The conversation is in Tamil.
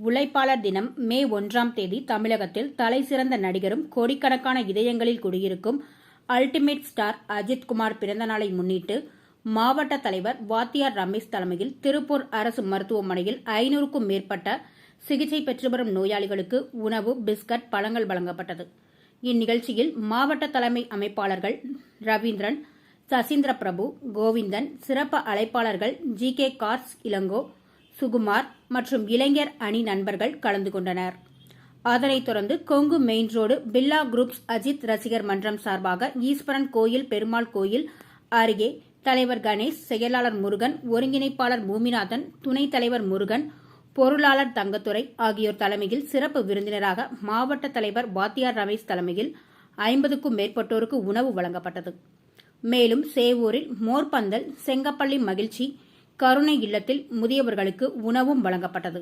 உழைப்பாளர் தினம் மே ஒன்றாம் தேதி தமிழகத்தில் தலைசிறந்த நடிகரும் கோடிக்கணக்கான இதயங்களில் குடியிருக்கும் அல்டிமேட் ஸ்டார் அஜித்குமார் பிறந்தநாளை முன்னிட்டு மாவட்ட தலைவர் வாத்தியார் ரமேஷ் தலைமையில் திருப்பூர் அரசு மருத்துவமனையில் ஐநூறுக்கும் மேற்பட்ட சிகிச்சை பெற்று வரும் நோயாளிகளுக்கு உணவு பிஸ்கட் பழங்கள் வழங்கப்பட்டது. இந்நிகழ்ச்சியில் மாவட்ட தலைமை அமைப்பாளர்கள் ரவீந்திரன் சசீந்திர பிரபு கோவிந்தன் சிறப்பு அழைப்பாளர்கள் G K cars Ilango Sukumar மற்றும் இளைஞர் அணி நண்பர்கள் கலந்து கொண்டனர். அதனைத் தொடர்ந்து Kongu main road Billa groups Ajith ரசிகர் மன்றம் சார்பாக ஈஸ்வரன் கோயில் பெருமாள் கோயில் அருகே தலைவர் கணேஷ் செயலாளர் முருகன் ஒருங்கிணைப்பாளர் பூமிநாதன் துணைத் தலைவர் முருகன் பொருளாளர் தங்கத்துறை ஆகியோர் தலைமையில் சிறப்பு விருந்தினராக மாவட்ட தலைவர் வாத்தியார் ரமேஷ் தலைமையில் ஐம்பதுக்கும் மேற்பட்டோருக்கு உணவு வழங்கப்பட்டது. மேலும் சேவூரில் மோர்பந்தல் செங்கப்பள்ளி மகிழ்ச்சி கருணை இல்லத்தில் முதியவர்களுக்கு உணவும் வழங்கப்பட்டது.